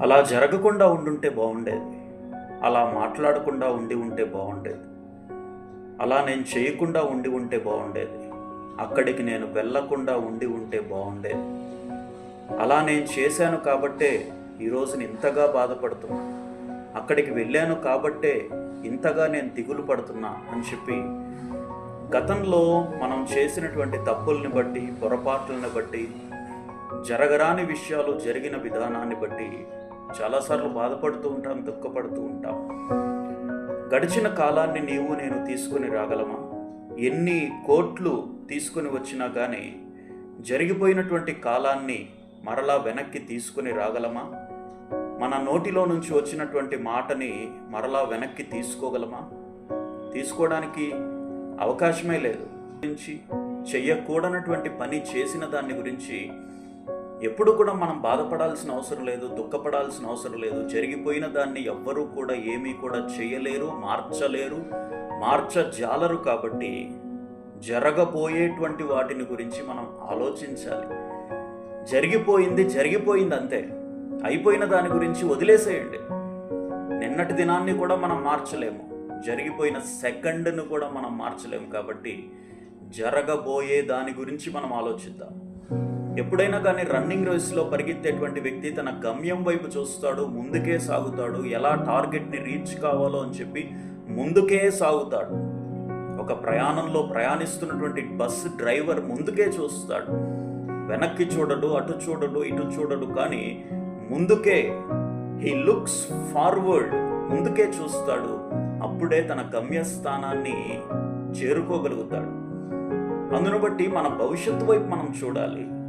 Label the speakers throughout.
Speaker 1: అలా జరగకుండా ఉండుంటే బాగుండేది. అలా మాట్లాడకుండా ఉండి ఉంటే బాగుండేది. అలా నేను చేయకుండా ఉండి ఉంటే బాగుండేది. అక్కడికి నేను వెళ్ళకుండా ఉండి ఉంటే బాగుండేది. అలా నేను చేశాను కాబట్టే ఈరోజు ఇంతగా బాధపడుతున్నా. అక్కడికి వెళ్ళాను కాబట్టే ఇంతగా నేను దిగులు పడుతున్నా అని చెప్పి గతంలో మనం చేసినటువంటి తప్పుల్ని బట్టి పొరపాట్లని బట్టి జరగరాని విషయాలు జరిగిన విధానాన్ని బట్టి చాలాసార్లు బాధపడుతూ ఉంటాం దుఃఖపడుతూ ఉంటాం. గడిచిన కాలాన్ని నీవు నేను తీసుకొని రాగలమా? ఎన్ని కోట్లు తీసుకొని వచ్చినా కానీ జరిగిపోయినటువంటి కాలాన్ని మరలా వెనక్కి తీసుకొని రాగలమా? మన నోటిలో నుంచి వచ్చినటువంటి మాటని మరలా వెనక్కి తీసుకోగలమా? తీసుకోవడానికి అవకాశమే లేదు. గురించి చెయ్యకూడనటువంటి పని చేసిన దాన్ని గురించి ఎప్పుడు కూడా మనం బాధపడాల్సిన అవసరం లేదు దుఃఖపడాల్సిన అవసరం లేదు. జరిగిపోయిన దాన్ని ఎవ్వరూ కూడా ఏమీ కూడా చేయలేరు మార్చలేరు మార్చజాలరు కాబట్టి జరగబోయేటువంటి వాటిని గురించి మనం ఆలోచించాలి. జరిగిపోయింది జరిగిపోయింది అంతే. అయిపోయిన దాని గురించి వదిలేసేయండి. నిన్నటి దినాన్ని కూడా మనం మార్చలేము. జరిగిపోయిన సెకండ్ను కూడా మనం మార్చలేము కాబట్టి జరగబోయే దాని గురించి మనం ఆలోచిద్దాం. ఎప్పుడైనా కానీ రన్నింగ్ రేస్లో పరిగెత్తేటువంటి వ్యక్తి తన గమ్యం వైపు చూస్తాడు ముందుకే సాగుతాడు ఎలా టార్గెట్ని రీచ్ కావాలో అని చెప్పి ముందుకే సాగుతాడు. ఒక ప్రయాణంలో ప్రయాణిస్తున్నటువంటి బస్సు డ్రైవర్ ముందుకే చూస్తాడు. వెనక్కి చూడడు అటు చూడడు ఇటు చూడడు కానీ ముందుకే హీ లుక్స్ ఫార్వర్డ్ ముందుకే చూస్తాడు. అప్పుడే తన గమ్యస్థానాన్ని చేరుకోగలుగుతాడు. అందును బట్టి మన భవిష్యత్తు వైపు మనం చూడాలి.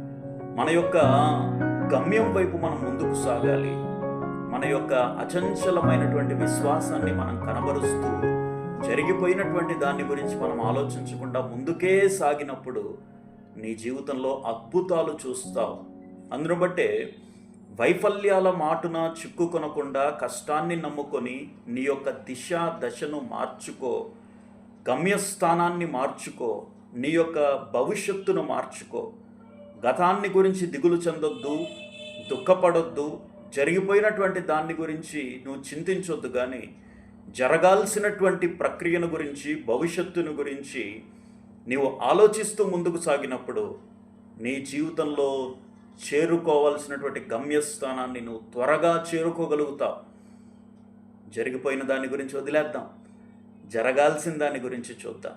Speaker 1: మన యొక్క గమ్యం వైపు మనం ముందుకు సాగాలి. మన యొక్క అచంచలమైనటువంటి విశ్వాసాన్ని మనం కనబరుస్తూ జరిగిపోయినటువంటి దాని గురించి మనం ఆలోచించకుండా ముందుకే సాగినప్పుడు నీ జీవితంలో అద్భుతాలు చూస్తావు. అందును బట్టే వైఫల్యాల మాటున చిక్కుకొనకుండా కష్టాన్ని నమ్ముకొని నీ యొక్క దిశ దశను మార్చుకో. గమ్యస్థానాన్ని మార్చుకో. నీ యొక్క భవిష్యత్తును మార్చుకో. గతాన్ని గురించి దిగులు చెందొద్దు దుఃఖపడొద్దు జరిగిపోయినటువంటి దాన్ని గురించి నువ్వు చింతించొద్దు కానీ జరగాల్సినటువంటి ప్రక్రియను గురించి భవిష్యత్తును గురించి నీవు ఆలోచిస్తూ ముందుకు సాగినప్పుడు నీ జీవితంలో చేరుకోవాల్సినటువంటి గమ్యస్థానాన్ని నువ్వు త్వరగా చేరుకోగలుగుతావు. జరిగిపోయిన దాని గురించి వదిలేద్దాం. జరగాల్సిన దాని గురించి చూద్దాం.